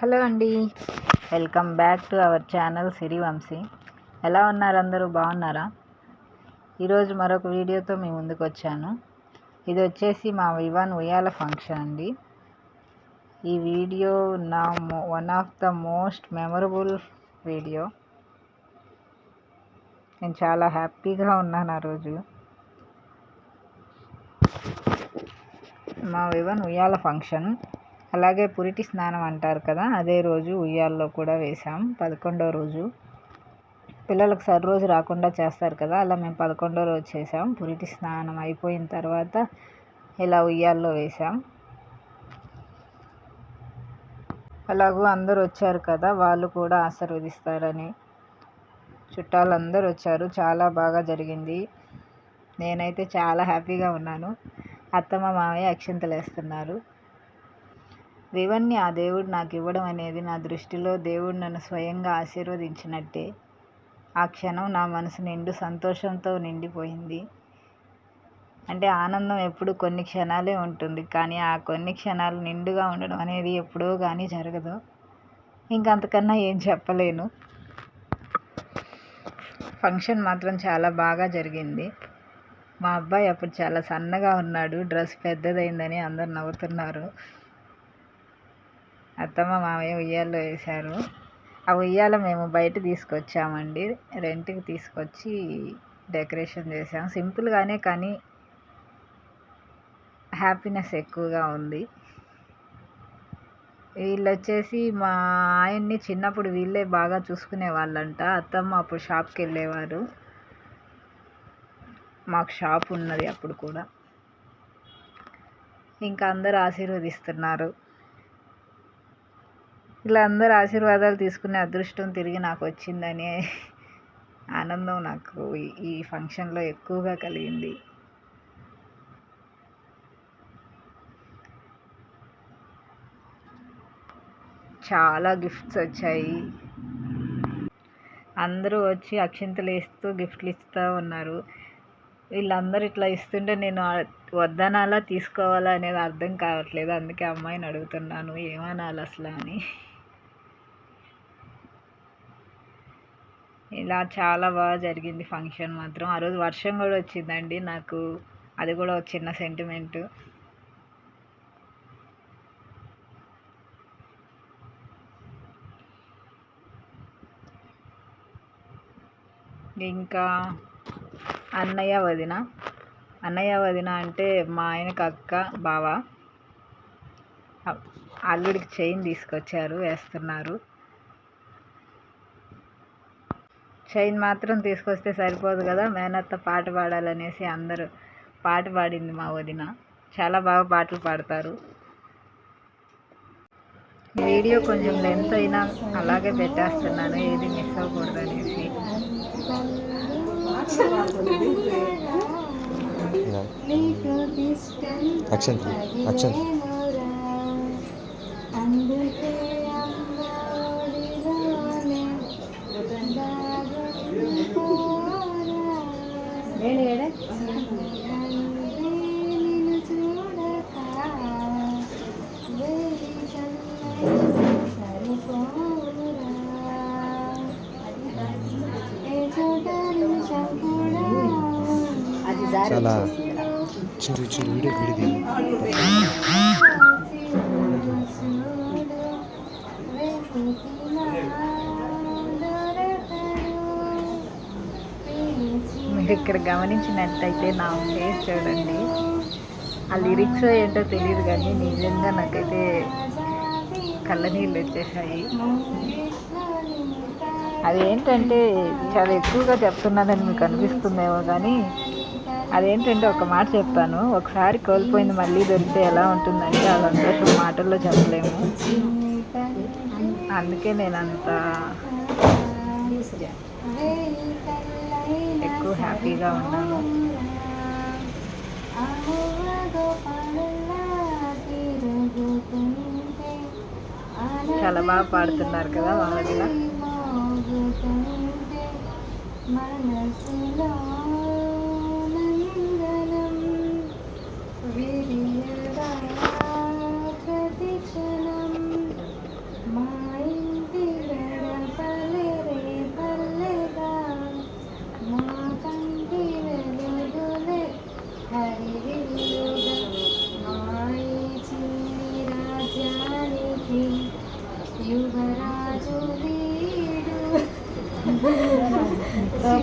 Hello అండి. Welcome back to our channel Sirivamshi ఎలా ఉన్నారు అందరూ? బాగున్నారా? ఈరోజు మరొక వీడియోతో మీ ముందుకు వచ్చాను. ఇది వచ్చేసి మా వివాన్ ఉయ్యాల ఫంక్షన్ అండి. ఈ వీడియో నా one of the most memorable video. నేను చాలా హ్యాపీగా ఉన్నాను ఆ రోజు. మా వివన్ ఉయ్యాల ఫంక్షన్ అలాగే పురిటి స్నానం అంటారు కదా అదే రోజు ఉయ్యాల్లో కూడా వేసాం పదకొండో రోజు. పిల్లలకు సరి రోజు రాకుండా చేస్తారు కదా అలా మేము పదకొండో రోజు చేసాం పురిటి స్నానం అయిపోయిన తర్వాత ఇలా ఉయ్యాల్లో వేసాం అలాగూ అందరూ వచ్చారు కదా వాళ్ళు కూడా ఆశీర్వదిస్తారని. చుట్టాలందరూ వచ్చారు. చాలా బాగా జరిగింది. నేనైతే చాలా హ్యాపీగా ఉన్నాను. అత్తమ్మ మామయ్య అక్షింతలు వేస్తున్నారు ఇవన్నీ ఆ దేవుడు నాకు ఇవ్వడం అనేది నా దృష్టిలో దేవుడు నన్ను స్వయంగా ఆశీర్వదించినట్టే. ఆ క్షణం నా మనసు నిండు సంతోషంతో నిండిపోయింది. అంటే ఆనందం ఎప్పుడు కొన్ని క్షణాలే ఉంటుంది. కానీ ఆ కొన్ని క్షణాలు నిండుగా ఉండడం అనేది ఎప్పుడో కానీ జరగదు. ఇంకంతకన్నా ఏం చెప్పలేను. ఫంక్షన్ మాత్రం చాలా బాగా జరిగింది. మా అబ్బాయి అప్పుడు చాలా సన్నగా ఉన్నాడు. డ్రెస్ పెద్దదైందని అందరు నవ్వుతున్నారు. అత్తమ్మ మామయ్య ఉయ్యాల్లో వేశారు. ఆ ఉయ్యాల మేము బయట తీసుకొచ్చామండి. రెంట్కి తీసుకొచ్చి డెకరేషన్ చేసాం సింపుల్గానే కానీ హ్యాపీనెస్ ఎక్కువగా ఉంది. వీళ్ళు వచ్చేసి మా ఆయన్ని చిన్నప్పుడు వీళ్ళే బాగా చూసుకునే వాళ్ళంట. అత్తమ్మ అప్పుడు షాప్కి వెళ్ళేవారు. మాకు షాప్ ఉన్నది అప్పుడు కూడా. ఇంకా అందరు ఆశీర్వదిస్తున్నారు. ఇలా అందరు ఆశీర్వాదాలు తీసుకునే అదృష్టం తిరిగి నాకు వచ్చిందని ఆనందం నాకు ఈ ఫంక్షన్లో ఎక్కువగా కలిగింది. చాలా గిఫ్ట్స్ వచ్చాయి. అందరూ వచ్చి అక్షింతలు వేస్తూ గిఫ్ట్లు ఇస్తూ ఉన్నారు. వీళ్ళందరూ ఇట్లా ఇస్తుంటే నేను వద్దనాలా తీసుకోవాలా అనేది అర్థం కావట్లేదు. అందుకే అమ్మాయిని అడుగుతున్నాను ఏమనాలి అసలు అని. ఇలా చాలా బాగా జరిగింది ఫంక్షన్ మాత్రం. ఆ రోజు వర్షం కూడా వచ్చిందండి నాకు. అది కూడా ఒక చిన్న సెంటిమెంట్ ఇంకా అన్నయ్య వదిన. అన్నయ్య వదిన అంటే మా ఆయనకు అక్క బావ. అల్లుడికి చైన్ తీసుకొచ్చారు వేస్తున్నారు. చైన్ మాత్రం తీసుకొస్తే సరిపోదు కదా మేనత్త పాట పాడాలనేసి అందరూ పాట పాడింది మా వదిన. చాలా బాగా పాటలు పాడతారు. వీడియో కొంచెం లెంత్ అయినా అలాగే పెట్టేస్తున్నాను ఏది మిస్ అవ్వకూడదు అనేసి అక్షంత్ అక్షంత్ చాలా చిరు చిరు వీడియో వీడియో మీరు ఇక్కడ గమనించినట్టయితే నా ఫేస్ చూడండి. ఆ లిరిక్స్ ఏంటో తెలియదు కానీ నిజంగా నాకైతే కళ్ళ నీళ్ళు వచ్చేసాయి. అదేంటంటే చాలా ఎక్కువగా చెప్తున్నానని మీకు అనిపిస్తుందేమో కానీ అదేంటంటే ఒక మాట చెప్తాను ఒకసారి కోల్పోయింది మళ్ళీ దొరికితే ఎలా ఉంటుందంటే ఆ సంతోషం మాటల్లో చెప్పలేము. అందుకే నేను అంత ఎక్కువ హ్యాపీగా ఉన్నాను. చాలా బాగా పాడుతున్నారు కదా వాళ్ళ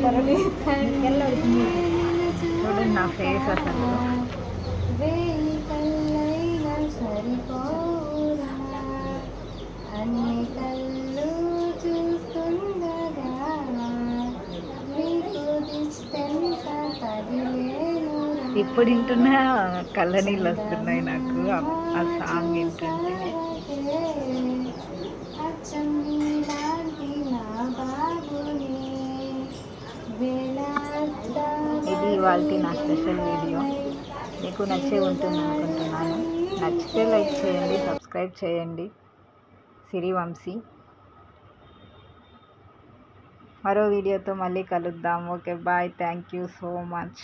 చూడండి నా ఫేస్ అసలు సరిపోరా అన్ని కళ్ళు చూస్తుండగా నీకు ఇప్పుడు వింటున్నా కళ్ళ నీళ్ళు వస్తున్నాయి నాకు. ఆ- ఆ సాంగ్ వింటుంటే. ఇవాళ నా స్పెషల్ వీడియో. మీకు నచ్చే ఉంటుంది అనుకుంటున్నాను. నచ్చితే లైక్ చేయండి సబ్స్క్రైబ్ చేయండి. సిరివంశీ మరో వీడియోతో మళ్ళీ కలుద్దాం. Okay bye. Thank you so much.